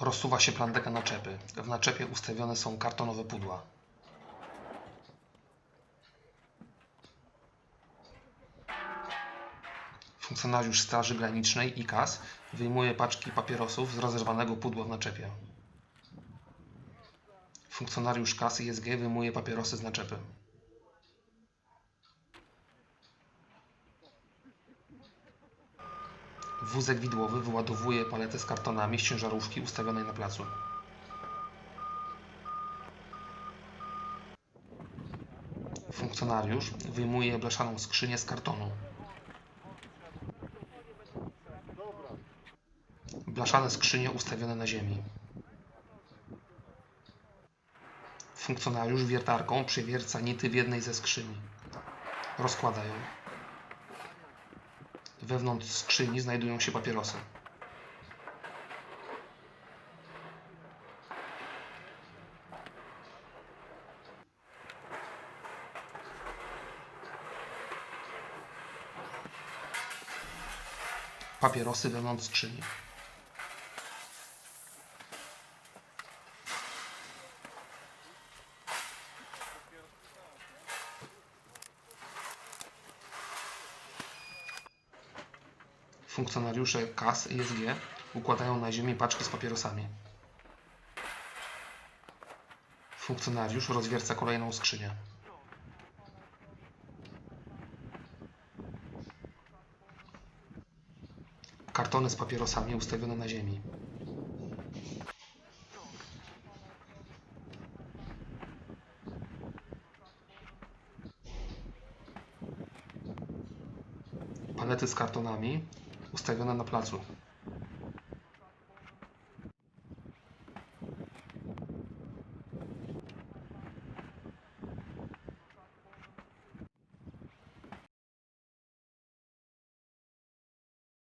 Rozsuwa się plandeka naczepy. W naczepie ustawione są kartonowe pudła. Funkcjonariusz Straży Granicznej IKAS wyjmuje paczki papierosów z rozerwanego pudła w naczepie. Funkcjonariusz kasy ISG wyjmuje papierosy z naczepy. Wózek widłowy wyładowuje paletę z kartonami z ciężarówki ustawionej na placu. Funkcjonariusz wyjmuje blaszaną skrzynię z kartonu. Blaszane skrzynie ustawione na ziemi. Funkcjonariusz wiertarką przewierca nity w jednej ze skrzyni. Rozkłada ją. Wewnątrz skrzyni znajdują się papierosy. Papierosy wewnątrz skrzyni. Funkcjonariusze KAS i SG układają na ziemi paczki z papierosami. Funkcjonariusz rozwierca kolejną skrzynię. Kartony z papierosami ustawione na ziemi. Palety z kartonami ustawione na placu.